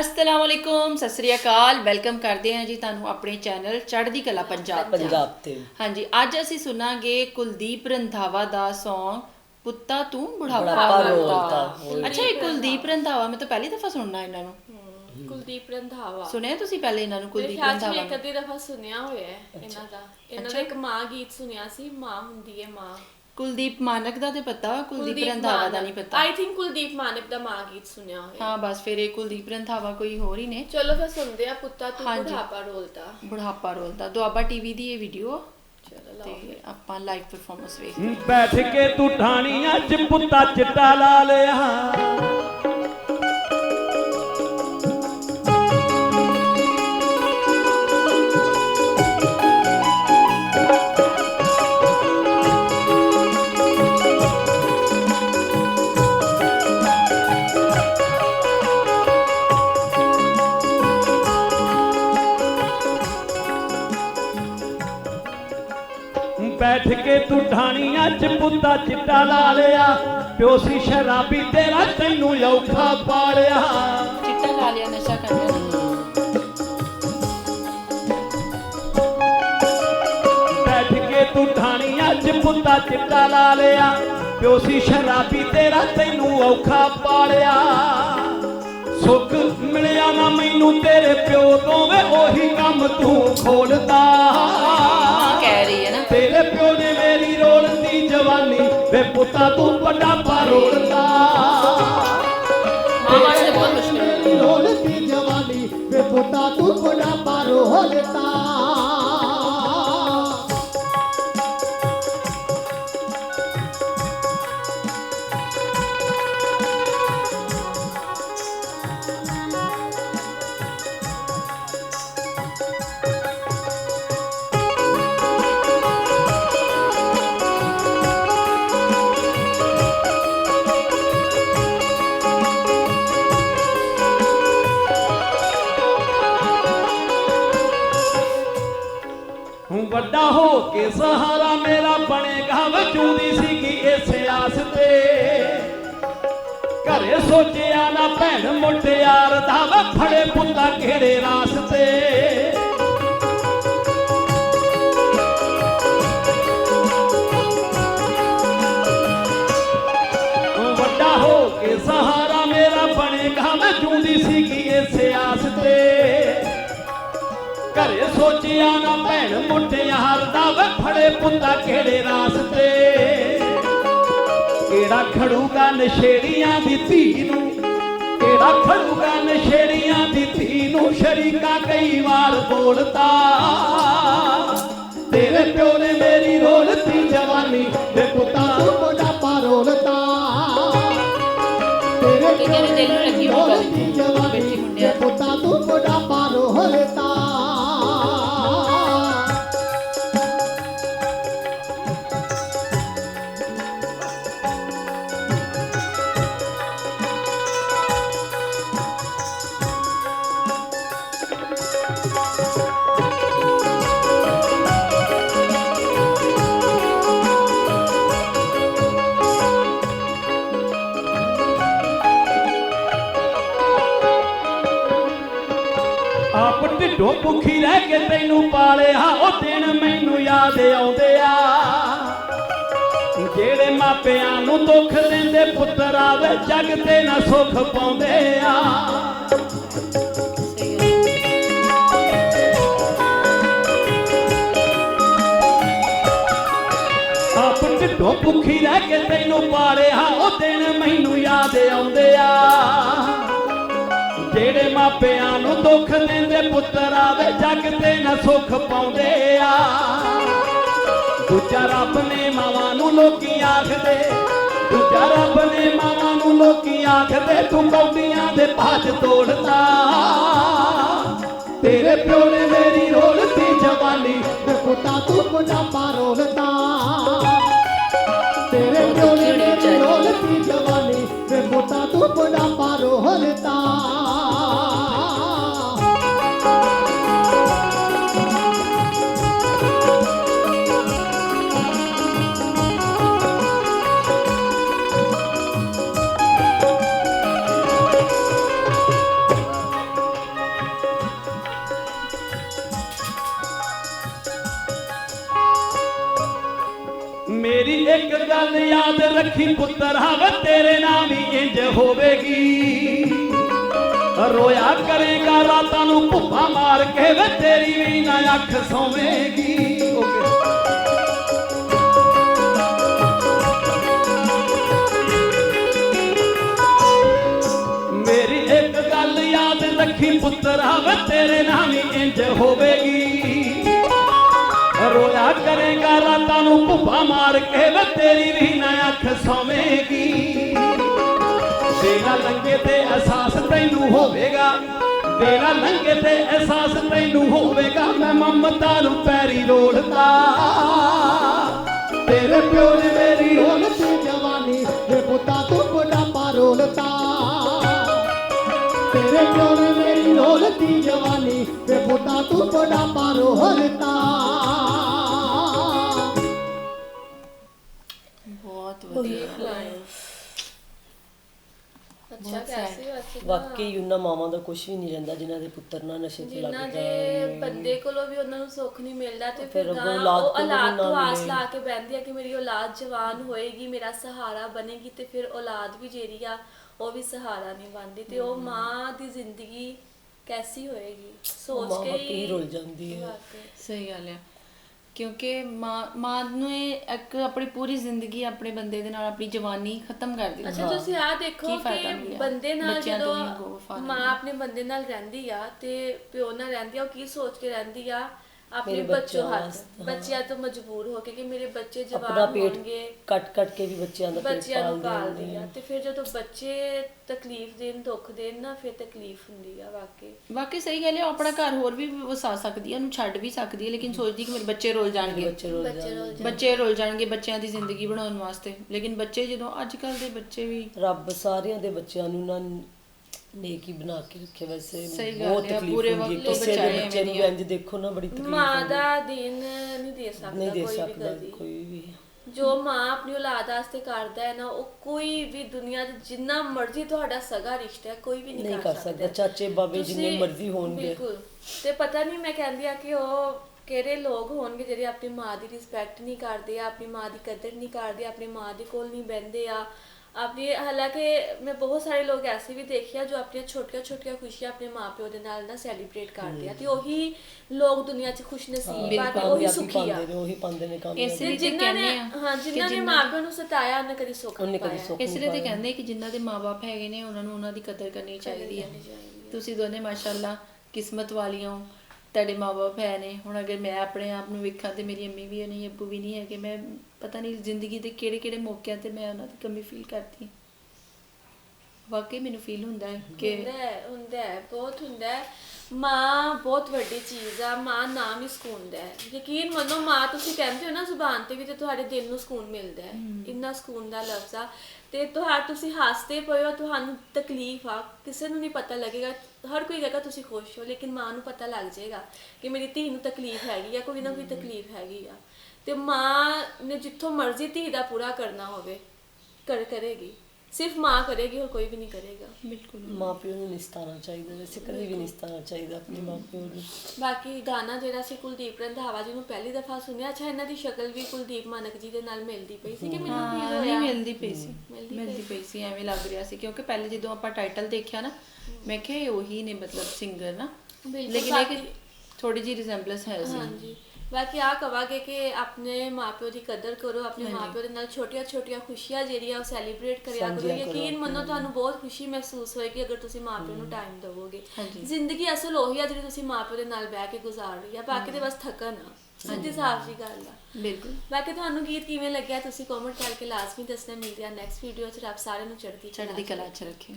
ਅਸਲਾਮ ਵਾਲੇਕੁਮ ਸਤਿ ਸ੍ਰੀ ਅਕਾਲ। Welcome ਕਰਦੇ ਹਾਂ ਜੀ ਤੁਹਾਨੂੰ ਆਪਣੇ ਚੈਨਲ ਚੜ੍ਹਦੀ ਕਲਾ ਪੰਜਾਬ ਤੇ। ਹਾਂਜੀ ਅੱਜ ਅਸੀਂ ਸੁਣਾਂਗੇ ਕੁਲਦੀਪ ਰੰਧਾਵਾ ਦਾ Song ਪੁੱਤਾ ਤੂੰ ਬੁਢਾਪਾ ਬੁਢਾਪਾ ਰੋਲਦਾ ਰੋਲਦਾ। ਅੱਛਾ ਇਹ ਕੁਲਦੀਪ ਰੰਧਾਵਾ ਮੈਂ ਤਾਂ ਪਹਿਲੀ ਦਫਾ ਸੁਣਨਾ ਇਹਨਾਂ ਨੂੰ। ਕੁਲਦੀਪ ਰੰਧਾਵਾ। ਸੁਣਿਆ ਤੁਸੀਂ ਪਹਿਲੇ ਇਹਨਾਂ ਨੂੰ ਕੁਲਦੀਪ ਰੰਧਾਵਾ ਮੈਂ ਨੂੰ? ਇੱਕ ਅੱਧੀ ਦਫਾ ਸੁਣਿਆ ਹੋਇਆ ਹੈ ਇਹਨਾਂ ਦਾ। ਇਹਨਾਂ ਦਾ ਇੱਕ ਮਾਂ ਗੀਤ ਸੁਣਿਆ ਸੀ ਮਾਂ ਹੁੰਦੀ ਹੈ ਮਾਂ। ਕੁਲਦੀਪ ਮਾਨਕ ਦਾ ਤੇ ਪਤਾ ਕੁਲਦੀਪ ਰੰਧਾਵਾ ਦਾ ਨਹੀਂ ਪਤਾ। ਆਈ ਥਿੰਕ ਕੁਲਦੀਪ ਮਾਨਕ ਦਾ ਮਾਂ ਗੀਤ ਸੁਣਿਆ ਹੋਇਆ। ਹਾਂ ਬਸ ਫਿਰ ਇਹ ਕੁਲਦੀਪ ਰੰਧਾਵਾ ਕੋਈ ਹੋਰ ਹੀ ਨੇ। ਚਲੋ ਫਿਰ ਸੁਣਦੇ ਆ ਪੁੱਤਾ ਤੂੰ। ਬੁਢਾਪਾ ਰੋਲਦਾ ਬੁਢਾਪਾ ਰੋਲਦਾ ਦੁਆਬਾ ਟੀਵੀ ਦੀ ਇਹ ਵੀਡੀਓ ਚਲੋ ਤੇ ਆਪਾਂ ਲਾਈਵ ਪਰਫਾਰਮੈਂਸ ਵੇਖ ਬੈਠ ਕੇ ਤੂੰ ਠਾਣੀਆਂ ਚ ਪੁੱਤਾ ਚਿੱਟਾ ਲਾ ਲਿਆ। ਤੂੰ ਠਾਣੀਆਂ ਚ ਪੁੱਤਾ ਚਿੱਟਾ ਲਾ ਲਿਆ। ਪਿਓ ਸੀ ਸ਼ਰਾਬੀ ਤੇਰਾ ਤੈਨੂੰ ਔਖਾ ਪਾਲਿਆ। ਚਿੱਟਾ ਲਾ ਲਿਆ ਨਸ਼ਾ ਕਰ ਲਿਆ। ਬੈਠ ਕੇ ਤੂੰ ਠਾਣੀਆਂ ਚ ਪੁੱਤਾ ਚਿੱਟਾ ਲਾ ਲਿਆ। ਪਿਓ ਸੀ ਸ਼ਰਾਬੀ ਤੇਰਾ ਤੈਨੂੰ ਔਖਾ ਪਾਲਿਆ। ਸੁੱਖ ਮਿਲਿਆ ਨਾ ਮੈਨੂੰ ਤੇਰੇ ਪਿਓ ਤੋਂ ਵੇ ਉਹੀ ਕੰਮ ਤੂੰ ਖੋਲਦਾ ਕਹਿ ਰਹੀ ਹੈ ਨਾ। ਤੇਰੇ ਪਿਓ ਨੇ ਜਵਾਨੀ ਵੇ ਪੁੱਤਾ ਤੂੰ ਵੱਡਾ ਪਰੋਲਦਾ ਮਾਂ ਵਾਸਤੇ ਬਹੁਤ ਮੁਸ਼ਕਿਲ ਰੋਲਦੀ ਜਵਾਨੀ ਵੇ ਪੁੱਤਾ ਤੂੰ ਬੜਾ ਪਾਰੋ ਹੋ ਸਹਾਰਾ ਮੇਰਾ ਬਣੇਗਾ ਵਜੂਦੀ ਸੀਗੀ ਇਸੇ ਆਸ ਤੇ ਘਰੇ ਸੋਚਿਆ ਨਾ ਭੈਣ ਮੁਟਿਆਰ ਦਾ, ਵਾ ਫੜੇ ਪੁੱਤਾ ਕਿਹੜੇ ਰਾਸਤੇ। ਹੂੰ ਵੱਡਾ ਹੋ ਕੇ ਸਹਾਰਾ ਮੇਰਾ ਬਣੇਗਾ ਵਜੂਦੀ ਸੀਗੀ ਸੋਚਿਆ ਨਾ ਭੈਣ ਮੁਟਿਆਰ ਦਾ ਵੇ ਫੜੇ ਪੁੱਤਾ ਕਿਹੜੇ ਰਾਸਤੇ? ਕਿਹੜਾ ਖੜੂਗਾ ਨਸ਼ੇੜੀਆਂ ਦੀ ਧੀ ਨੂੰ? ਕਿਹੜਾ ਖੜੂਗਾ ਨਸ਼ੇੜੀਆਂ ਦੀ ਧੀ ਨੂੰ? ਸ਼ਰੀਕਾ ਕਈ ਵਾਰ ਬੋਲਤਾ ਤੇਰੇ ਪਿਓ ਨੇ ਮੇਰੀ ਰੋਲਤੀ ਜਵਾਨੀ ਵੇ ਪੁੱਤਾ ਬੜਾ ਪਾਰੋਲਤਾ ਤੇਰੇ ਦਿਲ ਨੂੰ। ਰੋਲਦੀ ਜਵਾਨੀ ਢਿੱਡੋਂ ਭੁੱਖੀ ਰਹਿ ਕੇ ਤੈਨੂੰ ਪਾਲਿਆ, ਉਹ ਦਿਨ ਮੈਨੂੰ ਯਾਦ ਆਉਂਦੇ ਆ ਜਿਹੜੇ ਮਾਪਿਆਂ ਨੂੰ ਦੁੱਖ ਦਿੰਦੇ ਪੁੱਤਰ ਆਵੇ ਜੱਗ ਤੇ ਨਾ ਸੁੱਖ ਪਾਉਂਦੇ ਆ ਆਪ ਢਿੱਡੋਂ ਭੁੱਖੀ ਰਹਿ ਕੇ ਤੈਨੂੰ ਪਾਲਿਆ, ਉਹ ਦਿਨ ਮੈਨੂੰ ਯਾਦ ਆਉਂਦੇ ਆ ਜਿਹੜੇ ਮਾਪਿਆਂ ਨੂੰ ਦੁੱਖ ਦਿੰਦੇ ਪੁੱਤਰ ਆਵੇ ਜੱਗ ਤੇ ਨਾ ਸੁੱਖ ਪਾਉਂਦੇ ਆ। ਦੂਜਾ ਰੱਬ ਨੇ ਮਾਵਾਂ ਨੂੰ ਲੋਕੀ ਆਖਦੇ ਦੂਜਾ ਰੱਬ ਨੇ ਮਾਵਾਂ ਨੂੰ ਲੋਕੀ ਆਖਦੇ ਤੂੰ ਕੌਡੀਆਂ ਦੇ ਭਾਜ ਤੋੜਦਾ। ਤੇਰੇ ਪਿਓ ਨੇ ਮੇਰੀ ਰੋਲਤੀ ਜਵਾਨੀ ਵੇ ਪੁੱਤਾ ਤੂੰ ਬੜਾ ਪਾਰੋਲਤਾ ਤੇਰੇ ਪਿਓ ਨੇ ਮੇਰੀ ਰੋਲਦੀ ਜਵਾਨੀ ਵੇ ਪੁੱਤਾ ਤੂੰ ਬੜਾ ਪਾਰੋ ਇੱਕ ਗੱਲ ਯਾਦ ਰੱਖੀ, ਪੁੱਤਰ, ਹਵੇ ਤੇਰੇ ਨਾਮ ਹੀ ਇੰਜ ਹੋਵੇਗੀ। ਰੋਇਆ ਕਰੇਗਾ, ਰਾਤਾਂ ਨੂੰ ਭੁੱਖਾ ਮਾਰ ਕੇ ਵੇ ਤੇਰੀ ਵੀ ਨਾ ਅੱਖ ਸੋਵੇਗੀ। ਮੇਰੀ ਇੱਕ ਗੱਲ ਯਾਦ ਰੱਖੀ, ਪੁੱਤਰ, ਹਵ ਤੇਰੇ ਨਾਲ ਹੀ ਇੰਜ ਹੋਵੇਗੀ। ਨੂੰ ਭੁੱਖਾ ਮਾਰ ਕੇ ਵੇ ਤੇਰੀ ਵੀ ਨਾ ਅੱਖ ਸੋਵੇਗੀ। ਤੇਰਾ ਲੰਗੇ ਤੇ ਅਹਿਸਾਸ ਤੈਨੂੰ ਹੋਵੇਗਾ। ਤੇਰਾ ਲੰਗੇ ਤੇ ਅਹਿਸਾਸ ਤੈਨੂੰ ਹੋਵੇਗਾ। ਮੈਂ ਮਮਤਾ ਨੂੰ ਪੈਰੀ ਰੋੜਦਾ। ਤੇਰੇ ਪਿਓ ਨੇ ਮੇਰੀ ਹੋਲਤੀ ਜਵਾਨੀ ਵੇ ਪੁੱਤਾ ਤੂੰ ਬੁਢਾਪਾ ਰੋਲਤਾ ਤੇਰੇ ਪਿਓ ਨੇ ਮੇਰੀ ਹੋਲਤੀ ਜਵਾਨੀ ਵੇ ਪੁੱਤਾ ਤੂੰ ਬੁਢਾਪਾ ਰੋਲਤਾ ਅੱਛਾ ਕੈਸੇ ਵੈਸੇ ਤਾਂ ਵਾਕਈ ਉਹਨਾਂ ਮਾਵਾਂ ਦਾ ਕੁਝ ਵੀ ਨਹੀਂ ਰਹਿੰਦਾ ਜਿਨ੍ਹਾਂ ਦੇ ਪੁੱਤਰ ਨਾ ਨਸ਼ੇ 'ਚ ਲੱਗ ਜਿਨ੍ਹਾਂ ਗਏ ਦੇ ਬੰਦੇ ਕੋਲੋਂ ਵੀ ਉਹਨਾਂ ਨੂੰ ਸੁੱਖ ਨਹੀਂ ਮਿਲਦਾ ਤੇ ਫਿਰ ਫਿਰ ਅੱਗੋਂ ਗਾਂ ਔਲਾਦ ਉਹ ਕੋਲੋਂ ਵੀ ਔਲਾਦ ਨਾ ਤੋਂ ਆਸ ਮਿਲੇ। ਲਾ ਕੇ ਬਹਿੰਦੀ ਆ ਕਿ ਮੇਰੀ ਔਲਾਦ ਜਵਾਨ ਹੋਏਗੀ ਮੇਰਾ ਸਹਾਰਾ ਬਣੇਗੀ ਤੇ ਫਿਰ ਔਲਾਦ ਵੀ ਜਿਹੜੀ ਆ ਉਹ ਵੀ ਸਹਾਰਾ ਨਹੀਂ ਬਣਦੀ ਤੇ ਉਹ ਮਾਂ ਦੀ ਜ਼ਿੰਦਗੀ ਕੈਸੀ ਹੋਏਗੀ? ਸੋਚ ਮਾਂ ਕੇ ਵਾਕਈ ਹੀ ਰੁੱਲ ਜਾਂਦੀ ਹੈ। ਵਾਕਈ। ਸਹੀ ਗੱਲ ਹੈ ਕਿਉਂਕਿ ਮਾਂ ਮਾਂ ਨੂੰ ਇਹ ਇੱਕ ਆਪਣੀ ਪੂਰੀ ਜ਼ਿੰਦਗੀ ਆਪਣੇ ਬੰਦੇ ਦੇ ਨਾਲ ਆਪਣੀ ਜਵਾਨੀ ਖਤਮ ਕਰ ਦਿੰਦੀ ਅੱਛਾ ਤੁਸੀਂ ਆ ਦੇਖੋ ਕੀ? ਬੰਦੇ ਨਾਲ ਜਦੋਂ ਮਾਂ ਆਪਣੇ ਬੰਦੇ ਨਾਲ ਰਹਿੰਦੀ ਆ ਤੇ ਪਿਓ ਨਾਲ ਰਹਿੰਦੀ ਆ ਉਹ ਕੀ ਸੋਚ ਕੇ ਰਹਿੰਦੀ ਆ? ਆਪਣੇ ਮੇਰੇ ਬੱਚੋਂ ਬੱਚਿਆਂ ਹੱਥ ਵਾਸਤੇ, ਹਾਂ। ਬੱਚਿਆਂ ਤੋਂ ਮਜਬੂਰ ਹੋ ਕੇ ਕਿ ਮੇਰੇ ਬੱਚੇ ਆਪਣਾ ਜਵਾਨ ਪੇਟ ਹੋਣਗੇ। ਕੱਟ ਕੱਟ ਕੇ ਵੀ ਬੱਚਿਆਂ ਦਾ ਪੇਟ ਬੱਚਿਆਂ ਨੂੰ ਪਾਲਦੇ ਪਾਲਦੀ ਆ। ਤੇ ਫਿਰ ਜਦੋਂ ਬੱਚੇ ਤਕਲੀਫ ਦੇਣ ਦੁੱਖ ਦੇਣ ਨਾ ਫਿਰ ਤਕਲੀਫ ਹੁੰਦੀ ਆ ਵਾਕਈ। ਬਾਕੀ ਸਹੀ ਗੱਲ ਹੈ ਉਹ ਆਪਣਾ ਘਰ ਹੋਰ ਵੀ ਵਸਾ ਸਕਦੀ ਹੈ ਉਹਨੂੰ ਛੱਡ ਵੀ ਸਕਦੀ ਹੈ ਲੇਕਿਨ ਸੋਚਦੀ ਕਿ ਮੇਰੇ ਬੱਚੇ ਰੋਲ ਜਾਣਗੇ। ਬੱਚੇ ਰੋਲ ਬੱਚੇ ਰੋਲ ਬੱਚੇ ਰੋਲ ਜਾਣਗੇ ਬੱਚਿਆਂ ਦੀ ਜ਼ਿੰਦਗੀ ਬਣਾਉਣ ਵਾਸਤੇ। ਲੇਕਿਨ ਬੱਚੇ ਜਦੋਂ ਅੱਜ ਕੱਲ ਦੇ ਬੱਚੇ ਵੀ ਰੱਬ ਸਾਰਿਆਂ ਦੇ ਬੱਚਿਆਂ ਨੂੰ ਨਾ ਨੇਕੀ ਬਣਾ ਕੇ ਰੱਖੇ ਵੈਸੇ ਸਹੀ ਗੱਲ ਬਹੁਤ ਹੈ, ਤਕਲੀਫ ਪੂਰੇ ਹੁੰਦੀ ਹੈ। ਵਕਤ ਤੋਂ ਕਿਸੇ ਦੇ ਬਚਾਏ ਬੱਚੇ ਨੂੰ ਮੇਰੀਆਂ। ਇੰਜ ਦੇਖੋ ਨਾ ਬੜੀ ਤਕਲੀਫ ਮਾਂ ਹੁੰਦੀ ਹੈ। ਦਾ ਦਿਨ ਨਹੀਂ ਦੇ ਸਕਦਾ ਨਹੀਂ ਦੇ ਕੋਈ ਵੀ ਸਕਦਾ ਕਦੀ। ਕੋਈ ਵੀ। ਜੋ ਮਾਂ ਆਪਣੀ ਔਲਾਦ ਵਾਸਤੇ ਕਰਦਾ ਹੈ ਨਾ ਉਹ ਕੋਈ ਵੀ ਦੁਨੀਆ 'ਚ ਜਿੰਨਾ ਮਰਜ਼ੀ ਤੁਹਾਡਾ ਸਗਾ ਰਿਸ਼ਤਾ ਹੈ ਕੋਈ ਵੀ ਨਹੀਂ ਨਹੀਂ ਕਰ ਸਕਦਾ। ਚਾਚੇ ਬਾਬੇ ਜਿੰਨੇ ਤੁਸੀਂ- ਮਰਜ਼ੀ ਹੋਣਗੇ। ਬਿਲਕੁਲ। ਤੇ ਪਤਾ ਨਹੀਂ ਮੈਂ ਕਹਿੰਦੀ ਆ ਕਿ ਉਹ ਕਿਹੜੇ ਲੋਕ ਹੋਣਗੇ ਜਿਹੜੇ ਆਪਣੀ ਮਾਂ ਦੀ ਰਿਸਪੈਕਟ ਨਹੀਂ ਕਰਦੇ ਆ ਆਪਣੀ ਮਾਂ ਦੀ ਕਦਰ ਨਹੀਂ ਕਰਦੇ ਆਪਣੀ ਮਾਂ ਦੇ ਕੋਲ ਨਹੀਂ ਬਹਿੰਦੇ ਆ। ਆਪਣੀ ਹਾਲਾਂਕਿ ਮੈਂ ਬਹੁਤ ਸਾਰੇ ਲੋਕ ਐਸੇ ਵੀ ਦੇਖਿਆ ਜੋ ਆਪਣੀਆਂ ਛੋਟੀਆਂ ਛੋਟੀਆਂ ਖੁਸ਼ੀਆਂ ਆਪਣੇ ਮਾਪਿਓ ਦੇ ਨਾਲ ਨਾ ਸੈਲੀਬ੍ਰੇਟ ਕਰਦੇ ਆ ਤੇ ਉਹੀ ਲੋਕ ਦੁਨੀਆ 'ਚ ਖੁਸ਼ ਨਸੀਬ ਆ ਤੇ ਉਹੀ ਸੁਖੀ ਆ। ਉਹੀ ਪਾਉਂਦੇ ਨੇ ਕਾਮਯਾਬੀ ਇਸੇ ਲਈ ਤੇ ਕਹਿੰਦੇ ਆ ਹਾਂ ਜਿਨ੍ਹਾਂ ਨੇ ਮਾਪਿਆਂ ਨੂੰ ਸਤਾਇਆ ਉਹਨੇ ਕਦੀ ਸੁੱਖ ਉਹਨੇ ਨਹੀਂ ਕਦੀ ਪਾਇਆ। ਇਸ ਲਈ ਤੇ ਕਹਿੰਦੇ ਕਿ ਜਿਨ੍ਹਾਂ ਦੇ ਮਾਪੇ ਹੈਗੇ ਨੇ ਉਹਨਾਂ ਨੂੰ ਉਹਨਾਂ ਦੀ ਕਦਰ ਕਰਨੀ ਚਾਹੀਦੀ ਹੈ ਤੁਸੀਂ ਦੋਨੇ ਮਾਸ਼ਾਅੱਲਾ ਕਿਸਮਤ ਵਾਲੀਆਂ ਹੋ। ਤੁਹਾਡੇ ਮਾਪੇ ਹੈ ਨੇ, ਹੁਣ ਅਗਰ ਮੈਂ ਆਪਣੇ ਆਪ ਨੂੰ ਵੇਖਾਂ ਤੇ ਮੇਰੀ ਅੰਮੀ ਵੀ ਨਹੀਂ ਅੱਬੂ ਵੀ ਨਹੀਂ ਹੈਗੇ, ਮੈਂ ਪਤਾ ਨਹੀਂ ਜ਼ਿੰਦਗੀ ਦੇ ਕਿਹੜੇ ਕਿਹੜੇ ਮੌਕਿਆਂ ਤੇ ਮੈਂ ਉਹਨਾਂ ਦੀ ਕਮੀ ਫੀਲ ਕਰਦੀ। ਵਾਕਈ ਮੈਨੂੰ ਫੀਲ ਹੁੰਦਾ ਹੈ ਕਿ ਹੁੰਦਾ ਹੈ ਹੁੰਦਾ ਹੈ, ਬਹੁਤ ਹੁੰਦਾ ਹੈ। ਮਾਂ ਬਹੁਤ ਵੱਡੀ ਚੀਜ਼ ਆ ਮਾਂ ਨਾਮ ਹੀ ਸਕੂਨ ਦਾ ਹੈ। ਯਕੀਨ ਮੰਨੋ ਮਾਂ ਤੁਸੀਂ ਕਹਿੰਦੇ ਹੋ ਨਾ ਜ਼ੁਬਾਨ ਤੇ ਵੀ ਤੇ ਤੁਹਾਡੇ ਦਿਲ ਨੂੰ ਸਕੂਨ ਮਿਲਦਾ ਹੈ। ਇੰਨਾ ਸਕੂਨ ਦਾ ਲਫ਼ਜ਼ ਆ। ਤੇ ਤੁਹਾਰ ਤੁਸੀਂ ਹੱਸਦੇ ਪਏ ਹੋ ਤੁਹਾਨੂੰ ਤਕਲੀਫ ਆ। ਕਿਸੇ ਨੂੰ ਨਹੀਂ ਪਤਾ ਲੱਗੇਗਾ ਹਰ ਕੋਈ ਕਹੇਗਾ ਤੁਸੀਂ ਖੁਸ਼ ਹੋ ਲੇਕਿਨ ਮਾਂ ਨੂੰ ਪਤਾ ਲੱਗ ਜਾਏਗਾ ਕਿ ਮੇਰੀ ਧੀ ਨੂੰ ਤਕਲੀਫ ਹੈਗੀ ਆ ਕੋਈ ਨਾ ਕੋਈ ਤਕਲੀਫ ਹੈਗੀ ਆ। ਤੇ ਮਾਂ ਨੇ ਜਿੱਥੋਂ ਮਰਜ਼ੀ ਧੀ ਦਾ ਪੂਰਾ ਕਰਨਾ ਹੋਵੇ ਕਰ ਕਰੇਗੀ। ਸਿਰਫ ਮਾਂ ਕਰੇਗੀ ਹੋਰ ਕੋਈ ਵੀ ਨਹੀਂ ਕਰੇਗਾ। ਬਿਲਕੁਲ। ਮਾਂ ਪਿਓ ਨੂੰ ਨਹੀਂ ਸਤਾਉਣਾ ਚਾਹੀਦਾ ਵੈਸੇ ਕਦੇ ਵੀ ਨਹੀਂ ਸਤਾਉਣਾ ਚਾਹੀਦਾ ਆਪਣੇ ਮਾਂ ਪਿਓ ਨੂੰ। ਬਾਕੀ ਗਾਣਾ ਜਿਹੜਾ ਸੀ ਕੁਲਦੀਪ ਰੰਧਾਵਾ ਜੀ ਨੂੰ ਪਹਿਲੀ ਦਫਾ ਸੁਣਿਆ ਅੱਛਾ ਇਹਨਾਂ ਦੀ ਸ਼ਕਲ ਵੀ ਕੁਲਦੀਪ ਮਾਨਕ ਜੀ ਦੇ ਨਾਲ ਮਿਲਦੀ ਪਈ ਸੀ ਕਿ ਮੈਨੂੰ ਹਾਂ ਨਹੀਂ ਹੋਇਆ? ਮਿਲਦੀ ਪਈ ਸੀ। ਮਿਲਦੀ ਪਈ ਸੀ। ਐਵੇਂ ਲੱਗ ਰਿਹਾ ਸੀ ਕਿਉਂਕਿ ਪਹਿਲੇ ਜਦੋਂ ਆਪਾਂ ਟਾਈਟਲ ਦੇਖਿਆ ਨਾ ਮੈਂ ਕਿਹਾ ਇਹ ਉਹੀ ਨੇ ਮਤਲਬ ਸਿੰਗਰ ਨਾ। ਬਿਲਕੁਲ, ਲੇਕਿਨ ਇਹ ਕਿ ਬਾਕੀ- ਥੋੜੀ ਜੀ ਰਿਜ਼ੈਂਬਲੈਂਸ ਹੈ ਸੀ ਹਾਂਜੀ। ਬਾਕੀ ਆ ਕਵਾਂਗੇ ਕਿ ਆਪਣੇ ਮਾਪਿਓ ਦੀ ਕਦਰ ਕਰੋ ਆਪਣੇ ਮਾਪਿਓ ਦੇ ਨਾਲ ਛੋਟੀਆਂ ਛੋਟੀਆਂ ਖੁਸ਼ੀਆਂ ਜਿਹੜੀਆਂ ਉਹ ਸੈਲੀਬ੍ਰੇਟ ਕਰਿਆ ਕਰੋ ਯਕੀਨ ਮੰਨੋ ਤੁਹਾਨੂੰ ਬਹੁਤ ਖੁਸ਼ੀ ਮਹਿਸੂਸ ਹੋਏਗੀ ਅਗਰ ਤੁਸੀਂ ਮਾਪਿਓ ਨੂੰ ਟਾਈਮ ਦਿਵੋਗੇ। ਜ਼ਿੰਦਗੀ ਅਸਲ ਉਹੀ ਆ ਜਿਹੜੀ ਤੁਸੀਂ ਮਾਪਿਓ ਦੇ ਨਾਲ ਬਹਿ ਕੇ ਗੁਜ਼ਾਰ ਰਹੀ ਆ ਬਾਕੀ ਦੇ ਬਸ ਥਕਨ ਆ। ਸਿੱਧੀ ਸਾਫ਼ ਜੀ ਗੱਲ ਆ। ਬਿਲਕੁਲ। ਬਾਕੀ ਤੁਹਾਨੂੰ ਗੀਤ ਕਿਵੇਂ ਲੱਗਿਆ? ਤੁਸੀਂ ਕਮੈਂਟ ਕਰਕੇ ਲਾਜ਼ਮੀ ਦੱਸਣਾ। ਮਿਲਦੇ ਆ ਨੈਕਸਟ ਵੀਡੀਓ 'ਚ। ਰੱਬ ਸਾਰਿਆਂ ਨੂੰ ਚੜ੍ਹਦੀ ਚੜ੍ਹਦੀ ਕਲਾ ਚ ਰੱਖੇ।